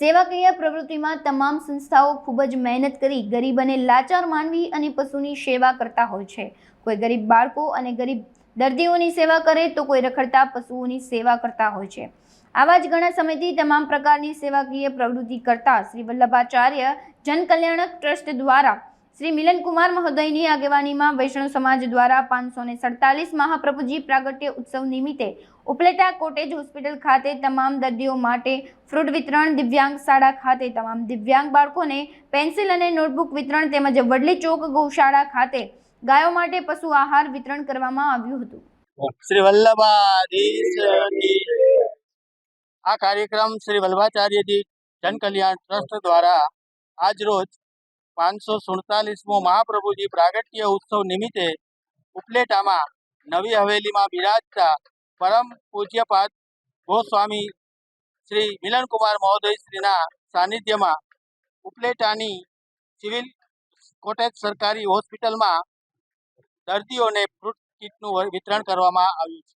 સેવાકીય પ્રવૃત્તિમાં તમામ સંસ્થાઓ ખૂબ જ મહેનત કરી ગરીબ અને લાચાર માનવી અને પશુની સેવા કરતા હોય છે. કોઈ ગરીબ બાળકો અને ગરીબ દર્દીઓની સેવા કરે તો કોઈ રખડતા પશુઓની સેવા કરતા હોય છે. આવા જ ઘણા સમયથી તમામ પ્રકારની સેવાકીય પ્રવૃત્તિ કરતા શ્રી વલ્લભાચાર્ય જનકલ્યાણક ટ્રસ્ટ દ્વારા શ્રી મિલનકુમાર મહોદયની આગેવાનીમાં વૈષ્ણવ સમાજ દ્વારા પાંચસો ને સડતાલીસ મહાપ્રભુજી પ્રાગટ્ય ઉત્સવ નિમિત્તે ઉપલેટા કોટેજ હોસ્પિટલ ખાતે તમામ દર્દીઓ માટે ફ્રૂટ વિતરણ, દિવ્યાંગ શાળા ખાતે તમામ દિવ્યાંગ બાળકોને પેન્સિલ અને નોટબુક વિતરણ તેમજ વડલી ચોક ગૌશાળા ખાતે ગાયો માટે પશુ આહાર વિતરણ કરવામાં આવ્યું હતું. શ્રી આ કાર્યક્રમ શ્રી વલ્લભાચાર્યજી જનકલ્યાણ ટ્રસ્ટ દ્વારા આજ પાંચસો સુડતાલીસમો મહાપ્રભુજી પ્રાગટ્ય ઉત્સવ નિમિત્તે ઉપલેટામાં નવી હવેલીમાં બિરાજતા પરમ પૂજ્યપાદ ગોસ્વામી શ્રી મિલનકુમાર મહોદય શ્રીના સાનિધ્યમાં ઉપલેટાની સિવિલ કોટેજ સરકારી હોસ્પિટલમાં દર્દીઓને ફ્રૂટ કીટનું વિતરણ કરવામાં આવ્યું છે.